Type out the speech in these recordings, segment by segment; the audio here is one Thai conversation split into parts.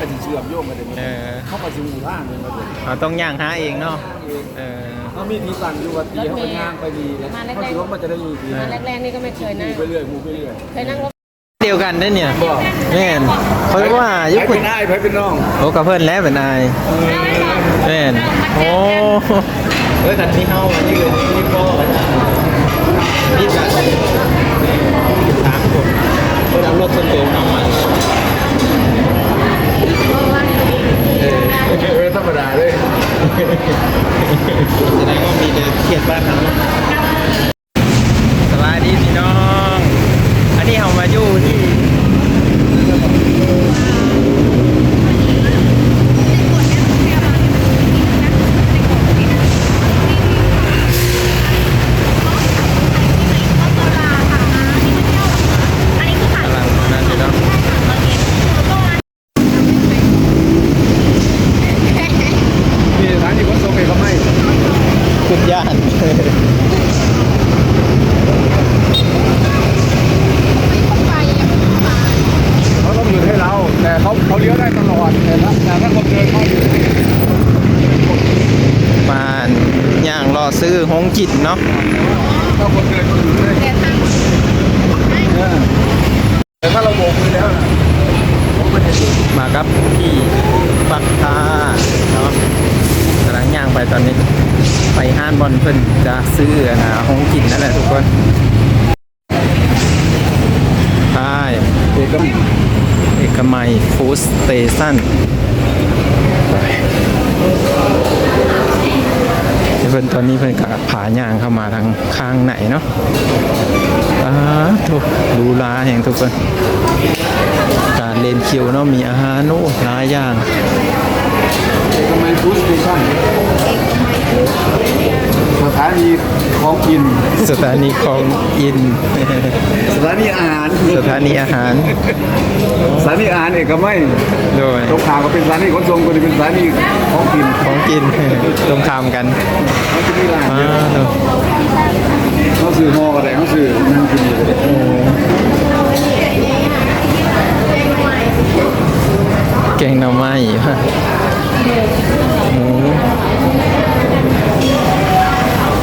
ก็สิเชื่อมโยงกันได้เออ เข้าไปสู่หมู่บ้านเลยมาเลยเราต้องย่างหาเองเนาะเออ เขามีที่สั่งอยู่ว่าตีเขาไปย่างไปดีแล้วเขาสิรถมันจะได้มีทีมาแรกๆนี่ก็ไม่เคยนั่งไปเรื่อยหมู่ไปเรื่อยเคยนั่งรถเดียวกันได้เนี่ยบอกแม่นเพราะว่าไปยุคเป็นนายไปเป็นน้องโอ้กับเพื่อนแล้วเป็นนายแม่นโอ้เฮ้ยกันที่เฮาอันนี้เลยนี่พ่อกันนี่กันสามคนเพื่อนเอารถส่วนตัวน้องมาเออ เออธรรมดาเลย แสดงว่ามีแต่เครียดบ้านเขาเนาะสวัสดีพี่น้อง อันนี้เรามาอยู่ที่กำลังนั่นอยู่เนาะ มีสถานีขนส่งเอกมัย ขึ้นย่าน เขาต้องหยุดให้เรา แต่เขาเขาเลี้ยวได้ตลอดแต่ถ้าแต่ถ้าคนเดินเขาอยู่ มาย่างรอซื้อหงจิตเนาะ ถ้าคนเดินเขาอยู่ได้เออแต่ถ้าเราโบกมือแล้วนะผ มไม่ได้ดูมากับพี่ปักทาเนาะกำลังย่างไปตอนนี้ ไปห้านบอลเพิ่นจะซื้อนะหงจิตนั่นแหละทุกคนใช่เอกมัยเอกมัยฟู้ดสเตชันเพิ่นตอนนี้เพิ่นกะผาย่างเข้ามาทางข้างไหนเนาะอ้าทุกดูลาแห่งทุกคนการเล นคิวเนาะมีอาหารโอ้หลายอย่างเอกมัยฟู้ดสเตชั่นสถานีของกิน สถานีของอิน สถานีอาหาร สถานีอาหาร สถานีอาหารเอกมัยโดยตรงขามก็เป็นสถานีขนส่งก็จะเป็นสถานีของกิน ของกิน ตรงข้ามกันเขาจะมีร้านอ้าเยอะวเขาซื้อห่อก็ได้เขาซื้อนั่งกินอยู่ก็ได้ แกงหน่อไม้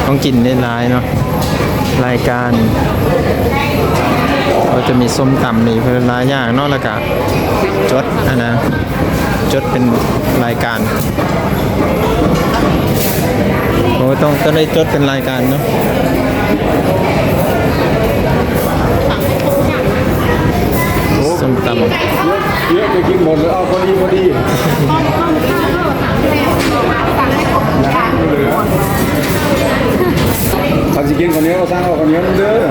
ต้องกินได้หลายเนาะรายการก็จะมีส้มตำมีพลายอย่างนอกล้วก็จดอันนะจดเป็นรายการโอ้ต้องต้องได้จดเป็นรายการเนาะ ส้มตำเยอะเยอะจะกินหมดแล้วเอาพอดีพอดีเหลือถ้าจะกินคนนี้ก็สร้างเอาคนนี้มันเด้อ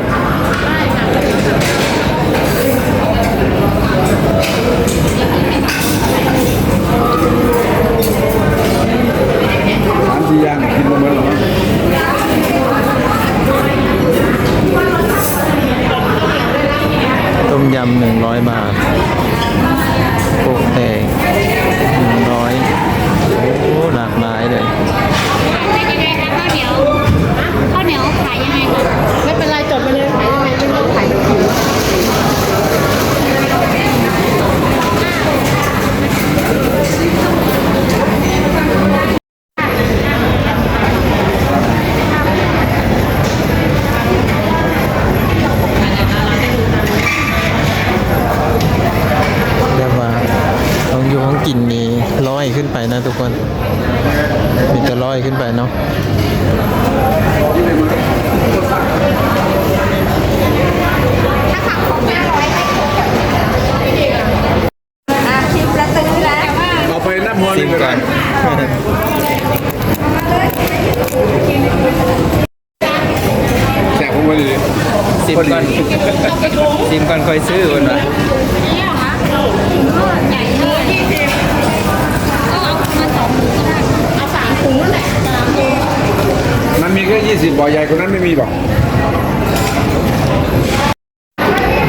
สามสี่อย่างกินมาเมื่อไหร่ ต้มยำหนึ่งร้อยบาท นไปนะทุกคน มีแต่ร้อยขึ้นไปเนาะเอาไปน้ำมันซิมก่อนแจกผมไว้เลยซิมก่อนซิมก่อนค่อยซื้อคนละ ใหญ่เลยก็เอาประมาณสองถุงก็ได้เอาสามถุงนั่นแหละสามถุง มันมีแค่ ยี่สิบบ่อใหญ่คนนั้นไม่มีบอก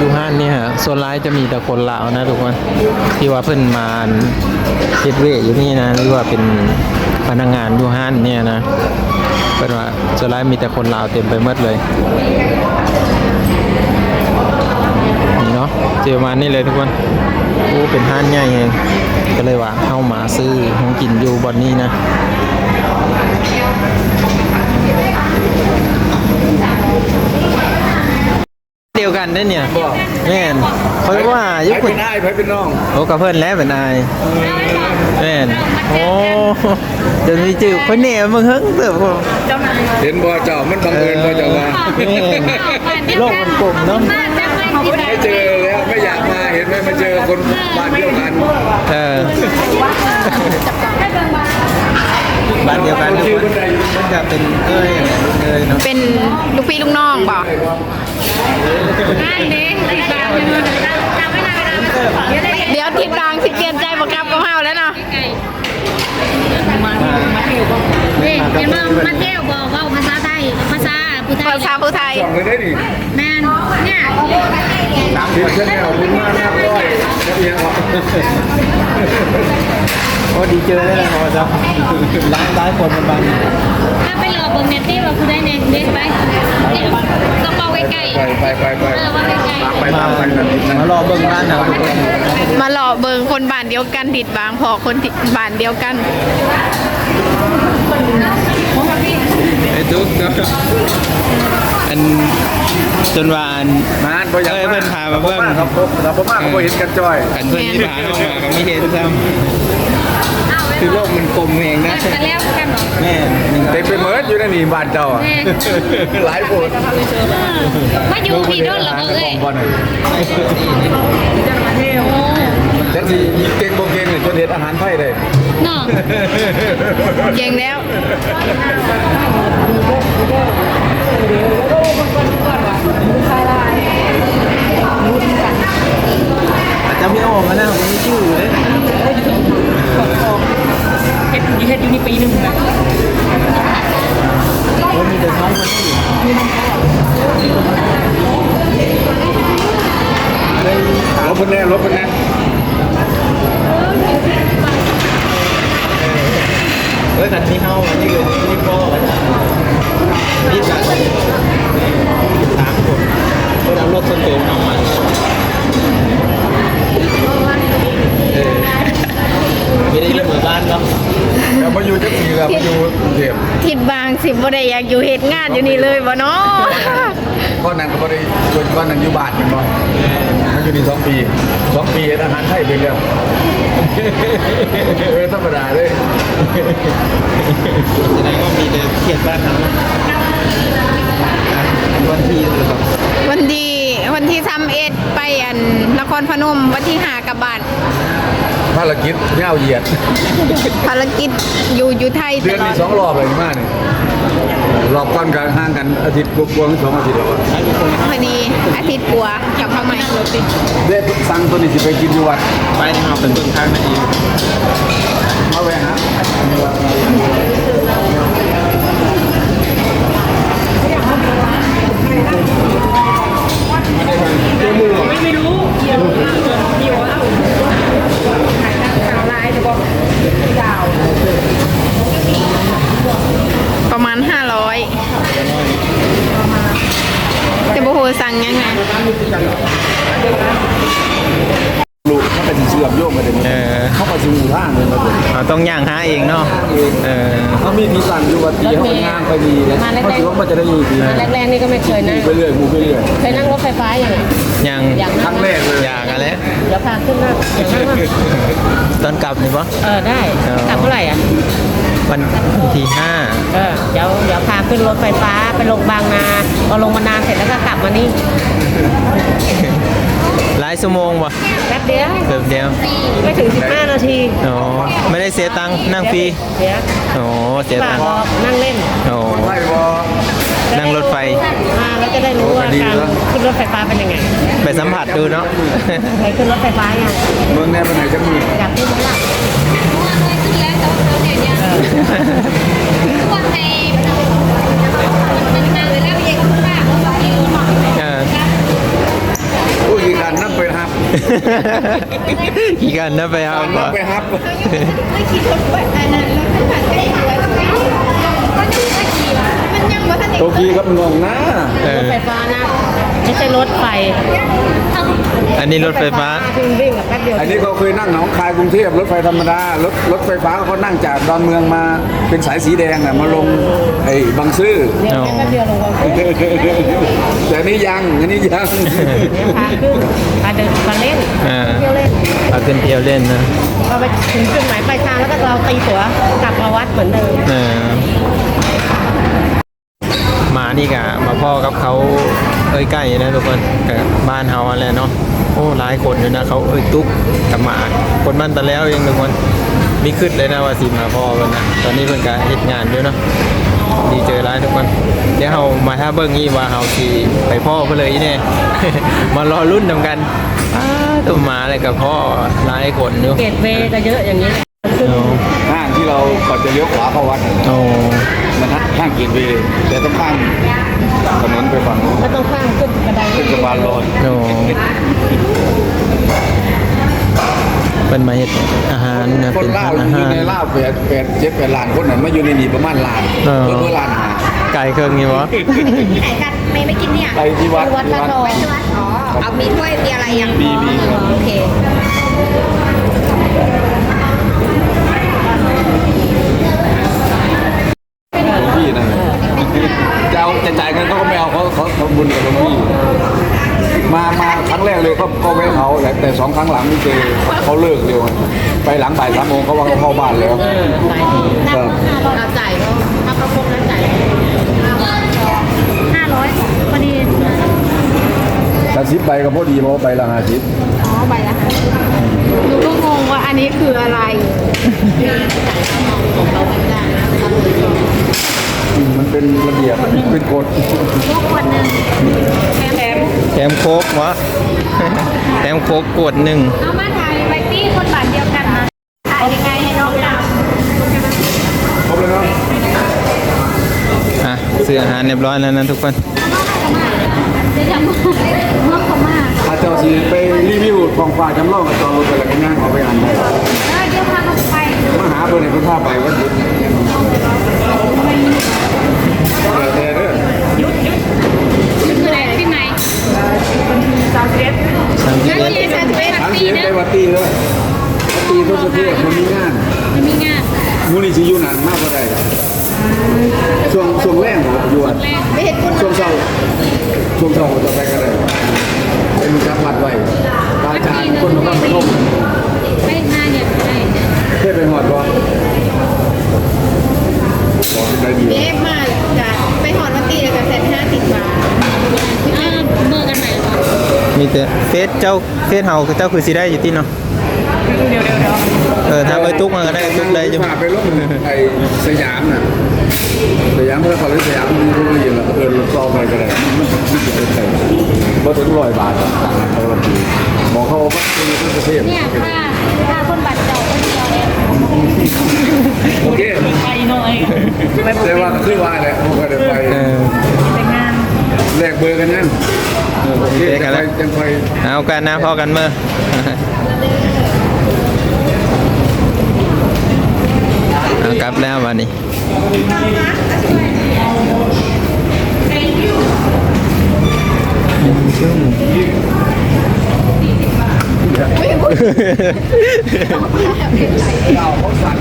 ยู่ห้านเนี่ยฮะส่วนร้ายจะมีแต่คนลาวนะทุกคนที่ว่าเพิ่นมาเฮ็ดเวทอยู่นี่นะหรือว่าเป็นพนักงานยู่ห้านเนี่ยนะเป็นว่าส่วนร้ายมีแต่คนลาวเต็มไปหมดเลยนี่เนาะเจอมานี่เลยทุกคนโอ้เป็นห้านใหญ่เองก็เลยว่าเข้ามาซื้อของกินอยู่บอนนี้นะ เดียวกันได้เนี่ยแม่นเพราะว่ายุไปคเป็นนายไปเป็นน้องโอ้กับเพื่อนแล้วเป็นนายแม่นโอ้เดี๋ยวนี้จืดคนเนี่ยมึงเฮิงเติบบ่เห็นบ่เจ้ามันบังเอิญบ่เจ้าว่าแม่นโลกมันกลมเนาะมาแต่ไม่ติดไม่เจอแล้วไม่อยากมาเห็นไหมมาเจอคนบ้านเดียวกันเออ บ้านเดียวกันทุกคนมันจะเป็นเอ้ยเอ้ยเนาะเป็นลูกพี่ลูกน้องบอกง่ายเด้ติดตามเลยจำไม่ได้นะเดี๋ยวได้เดี๋ยวทิศทางสิเปลี่ยนใจบอกกลับกับเฮาแล้วเนาะ ไก่นี่เห็นว่ามาเที่ยวบอกว่าภาษาไทย ภาษาผู้ไทภาษาผู้ไทยสองเลยได้ดิแมนเนี่ยทีมเช่นแนวคุณมาหน้าร้อยแล้วเอียงออโอ้ดีเจอได้เลยครับจ้าร้ายร้ายคนมันบางถ้าไปรอเบิ่งเน็ตที่ว่าผู้ได้เน็ตเด็ดไปต้องเบาใกล้ไปไปไปไปเออว่าใกล้ตามไปตามไปมารอเบิ่งร้านนะทุกคนมาหล่อเบิงคนบ้านเดียวกันติดบางพอคนบ้านเดียวกันไอ้ทุกเนาะอันจนว่าอันนานบ่อยากเอ้ยเพิ่นพามาเบิ่งครับผมเราบ่มากก็บ่เห็นกันจ้อยกันเพื่อนที่พาเข้ามาก็ไม่เห็นซ้ๆอ้าวำ คือโลกมันกลมเองนะแต่แล้วกันเหรอแม่หนึ่งเต็มไปหมดอยู่ในนี่บ้านเจ้าอะหลายคนมาอยู่พี่โดนเหรอเอ้ยบ่น่ะโอ้แต่สิเก่งบ่เก่งเนี่ยจนเฮ็ดอาหารไทยได้เนาะเก่งแล้วอาจจะไม่ออกมานะผมไม่ชื่อเลย เฮ็ดอยู่นี่ปีหนึงนะมีแต่ท้องคนที่ลบเพิ่นแน่ลบเพิ่นแน่เฮ้ยคันที่เข้ามานี่คือนี่พ่อกันนี่จัดสามคนก็เอารถส่วนตัวออกมาเออไม่ได้อยู่หมู่บ้านเนาะ มาอยู่จักปีแล้วมาอยู่กรุงเทพทิดบางสิบ่ได้อยากอยู่เหตุงานอยู่นี่เลยบ่เนาะก่อนนั้นก็บ่ได้อยู่ก่อนนั้นอยู่บ้านแม่นบ่มาอยู่นี่สองปีสองปีเฮ็ดอาหารไทยเป็นแล้วเออธรรมดาเลยแสดงว่ามีแต่เขียนบ้านเขาวันที่หรือเปล่าวันที่วันที่ทำเอ็ดไปอันนครพนมวันที่หากลับบ้าน ภารกิจยาวเหยียด ภารกิจอยู่อยู่ไทยตเดือนลอนี้ดสองรอบเลยมาเนี่ยรอบก่อนกันห่างกันอาทิตย์กว่าๆหรือสองอาทิตย์แล้วอะพอดีอาทิตย์ปัวกลับมาใหม่เด็ดสั่งตัวนี้สิไปกินอยู่วัดไปนี่เราเป็นเบื้องข้างนั่นเองมาแวะฮะ ไม่รู้เกี่ยวเกี่ยวเอาข่าวลายจะบอกยาว ประมาณ 500แต่บ่ฮู้ สั่งยังไงลูกเขาเป็นเชื่อมโยงกันเลยเออเข้ามาสู่ร่างเลยมาเลยเราต้องย่างหาเองเนาะเออเขามีมีสั่งอยู่วัดดีเขางานไปดีเลยเขาถือว่ามันจะได้อยู่ดีแรกๆนี่ก็ไม่เคยนั่ง ไปเรื่อยมูไปเรื่อยเคยนั่งรถไฟฟ้าอย่างไรย่างอย่างครั้งแรกเลยย่างอะไรเดี๋ยวพาขึ้นนั่งอย่างนั้นว่า ตอนกลับนี่ปะเออได้อ๋อกลับเมื่อไหร่อะวันที่ห้าเออเดี๋ยวเดี๋ยวพาขึ้นรถไฟฟ้าไปลงบางนาพอลงบางนาเสร็จแล้วก็กลับมานี่หลายชั่วโมงปะแป๊บเดียวเกือบเดียวไม่ถึง 15 นาทีโอ้ไม่ได้เสียตังค์นั่งฟรีเดี๋ยวโอ้เสียฝาตักงค์บอกนั่งเล่นโอ้คนไทยวอนั่งรถไฟมาแล้วจะได้รู้ว่าการขึ้นรถไฟฟ้าเป็นยังไง ไปสัมผัสดูเนาะเคยขึ้นรถไฟฟ้ายังเมืองแน่ไปไหนจะมี ฮับกี่กันนะไปเอานั่ก่องนไปฮับไม่คิดรถไฟอันนั้นรถไฟฟ้าใกล้ตัวแล้วก็ยังไม่ขี่มันยังบ่ทันได้โตกีกับงงนะเอรอถไฟฟ้านะไม่ใช่รถไฟ อันนี้รถไฟฟ้าวิ่งวิ่งแบบแป๊บเดียวอันนี้เขา เคยนั่งหนองคายกรุงเทพรถไฟธรรมดารถรถไฟฟ้าเขานั่งจากดอนเมืองมาเป็นสายสีแดงอะมาลงไอ้บางซื่ออ๋อแป๊บเดียวลงมาแต่อันนี้ยังอันนี้ยังพาขึ้นพาเดินมาเล่นอ่า เที่ยวเล่นเอาขึ้นเที่ยวเล่นนะพอไปถึงจุดหมายปลายทางแล้วก็เราตีตั๋วกลับมาวัดเหมือนเดิม เออ มานี่กะมาพ่อกับเขาเอ้ยใกล้นะทุกคนกับบ้านเฮาอะไรเนาะโอ้หลายคนอยู่นะเขาเอ้ยตุ๊กกับมาคนบ้านตะแล้วเองทุกคนมีขึ้นเลยนะว่าสิมาพ่อเพิ่นนะตอนนี้เพิ่นก็เฮ็ดงานอยู่เนาะดีเจอร้ายทุกคนเดี๋ยวเฮามาถ้าเบิ่งนี่ว่าเฮาสิไปพ่อเพิ่นเลยนี่มารอรุ่นนำกันอ้าตัวมาอะไรกับพ่อหลายคนอยู่เกตเวย์ก็เยอะอย่างนี้ ห้างที่เราก่อนจะเลี้ยวขวาเข้าวัดโอ้มันห้างเกียรติเวย์แต่ต้องข้ามถนนไปฝั่งนู้นก็ต้องข้ามขึ้นกระไดขึ้นสะพานลอยโอ้เป็นมาเฮ็ดอาหารนะคนเป็นเล่าร้านออายู่หารในเล่าแปดแปดเจ็ดแปดล้านคนน่ะมาอยู่ในนี่ประมาณล้านเออเพื่อล้านหาไก่เครื่องนี่วะที่ไหนกันไม่ไม่กินเนี่ยไปที่วัดวัดที่พระวัดทองอ๋อเอามีถ้วยมีอะไรยังมีมีครับโอเคหลวง พี่นั่นแหละจะเอาจะจ่ายเงินเขาก็ไม่เอาเขาเขาเขาบุญกับหลวงพี่มามาครั้งแรกเลยก็ก็แวะเขาแต่แต่สองครั้งหลังนี่เจอเขาเลิกเร็วไปหลังบ่ายสามโมงเขาว่าเขาเข้าบ้านแล้วเออสายดีครับเราจ่ายก็ถ้าเขาครบแล้วจ่ายห้าร้อยพอดีแต่สิบใบก็พอดีเพราะใบละห้าสิบอ๋อใบละห้าสิบ หนูก็งงว่าอันนี้คืออะไรของเขาไม่ได้นะอืมมันเป็นระเบียบเป็นกฎพวกคนหนึ่งแถมแถมโคกวะแถมโคกกวดหนึ่งเอามาถ่ายไว้ที่คนบ้านเดียวกันนะถ่ายยังไงให้น้องดำครบแล้วเนาะอะซื้ออาหารเรียบร้อยแล้วนะทุกคน เดี๋ยวจะมาเมื่อเขามาถ้าเจ้าสิไปรีวิวของฝากจำลองกับจอรถไปแล้วก็ย่างเอาไปอ่านได้เออเดี๋ยวพาเขาไปมาหาเบอร์ในคุณภาพไปวันหยุดแต่แต่เด้อนี่คืออะไรที่ไหนสามสิบเอ็ดนี่แซนด์วิชทางเสียงไปวัดตีเลยวัดตีทุกประเทศมันมีงานมันมีงานมูนี่สิอยู่นานมากก็ได้ ช่วงช่วงแรกผมอยู่อะแรกไม่เห็นคุณช่วงเช้าช่วงเช้าผมจะไปก็ได้เป็นจับวัดไว้ตาจานคนนครพนมไปหน้าเนี่ยไปเทศไปหอดบ่บอกเป็นได้ดีเล็กมากจ้ะไปหอดวัตตีแล้วก็เซ็นห้าสิบบาทเออเบอร์กันไหนวะมีแต่เฟซเจ้าเฟซเฮาเจ้าคือสิได้อยู่ที่เนาะเออถ้าไปตุ๊กมันก็ได้ตุ๊ก ได้อยู่พาไปรถไอ้สยามน่ะสยามเพื่อเขาเลยสยามมีทุกเรียนแล้วเออรถต่อไปก็ได้มันจะเป็นไงบ่ถึงร้อยบาทอะเขาละทีบอกเขาว่าเป็นทุกประเทศเนี่ยถ้าถ้าคนบัตรเจ้าคนเดียวเนี่ยโอเคไปหน่อยแต่ว่าคือว่าแหละผมก็ได้ไปเออแต่งงานแลกเบอร์กันนั่นโอเคจังไปจังไปเอากันนะพอกันเมื่อ เอาก ลับแล้ววันนี้เอาเขาสั่น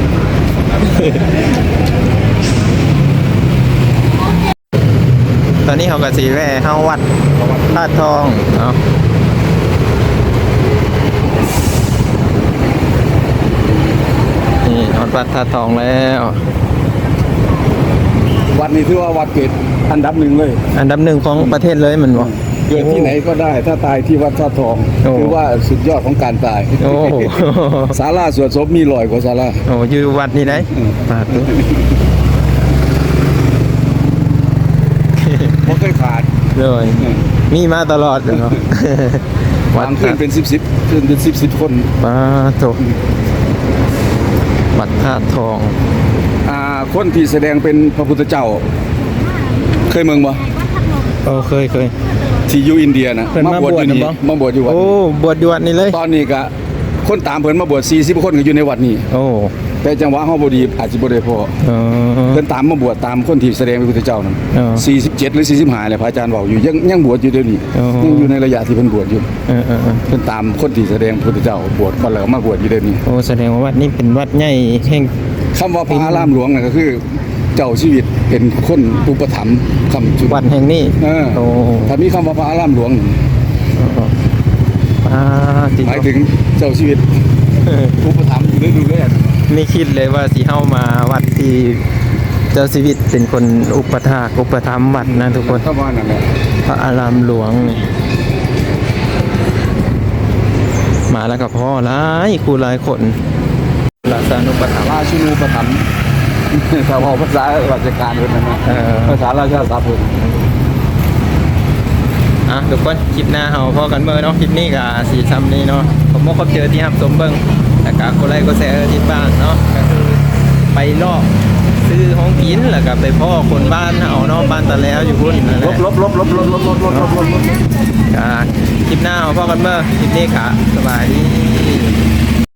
ตอนนี้เขากับสีแว่เฮาวัดธาตุทองเอานี่ฮอด วัดธาตุทองแล้ว วัดนี้ถือว่าวัดเกิดอันดับหนึ่งเลย อันดับหนึ่งของประเทศเลยมันบอกเกิดที่ไหนก็ได้ถ้าตายที่วัดท่าทองโอ้ถือว่าสุดยอดของการตายโอ้โหศาลาสวดศพมีลอยกว่าศาลาโอ้อยู่วัดนี้ได้อืมปาดดูเพราะเคยขาดเลยมีมาตลอดเลยเนาะวัวาดงขึ้นธาตุเป็นสิบสิบขึ้นเป็นสิบสิบคนปาโต วัดธาตุทองอ่าคนที่แสดงเป็นพระพุทธเจ้า เคยเมืองบ่โอ้เคยเคย ที่อยู่อินเดียนะเพิ่นมาบวชอยู่นี่น่ะบ่ มาบวชอยู่วัดโอ้นี้บวชอยู่วัดนี้เลย ตอนนี้ก็คนตามเพิ่นมาบวช40คนก็อยู่ในวัดนี้ โอ้ แต่จังหวะเฮาบ่ดีอาจสิบ่ได้พออ๋อเพิ่นตามมาบวชตามคนที่แสดงเป็นพุทธเจ้านั่นอ๋อ47 หรือ 45แหละพระอาจารย์บอกอยู่ยังยังบวชอยู่เดี๋ยวนี้อ๋อ ยังอยู่ในระยะที่เพิ่นบวชอยู่เออเออเออเพิ่นตามคนที่แสดงพุทธเจ้าบวชก่อนแล้วก็มาบวชอยู่เดี๋ยวนี้โอ้แสดงว่าวัดนี้เป็นวัดใหญ่แห่ง คำว่าพระอารามหลวงน่ะก็คือเจ้าชีวิตเป็นคนอุปถัมภ์คำจุดวัดแห่งนี้เออโอ้ถ้ามีคำว่าพระอารามหลวงอ่าจริงหมายถึงเจ้าชีวิตอุปถัมภ์อยู่ได้ดูแล ไม่คิดเลยว่าสิเข้ามาวัดที่เจ้าชีวิตเป็นคนอุปถากอุปถัมภ์วัดนะทุกคนคำว่านั่นแหละพระอารามหลวงนี่มาแล้วก็พ่อหลายครูหลายคนลาสานุปถัมภ์ราชินูปถัมภ์ถ้าพอภาษาราชการเพิ่นนะนะภาษาราชาศัพท์เพิ่นอะทุกคนคลิปหน้าเฮาพอกันเมื่อเนาะคลิปนี้ก็สีซ้ำนี้เนาะผมว่าคบเจอที่ฮับสมเบิง แล้วก็กดไลค์กดแชร์ที่บ้านเนาะก็คือไปลอกซื้อของกินแล้วก็ไปพ่อคนบ้านเอาเนาะบ้านตะแล้วอยู่พุ่นนั่นแหลลบลบลบลบลบลบลบลบลบลบก็คลิปหน้าเอาพอกันเมื่อคลิปนี้ค่ะสบายดี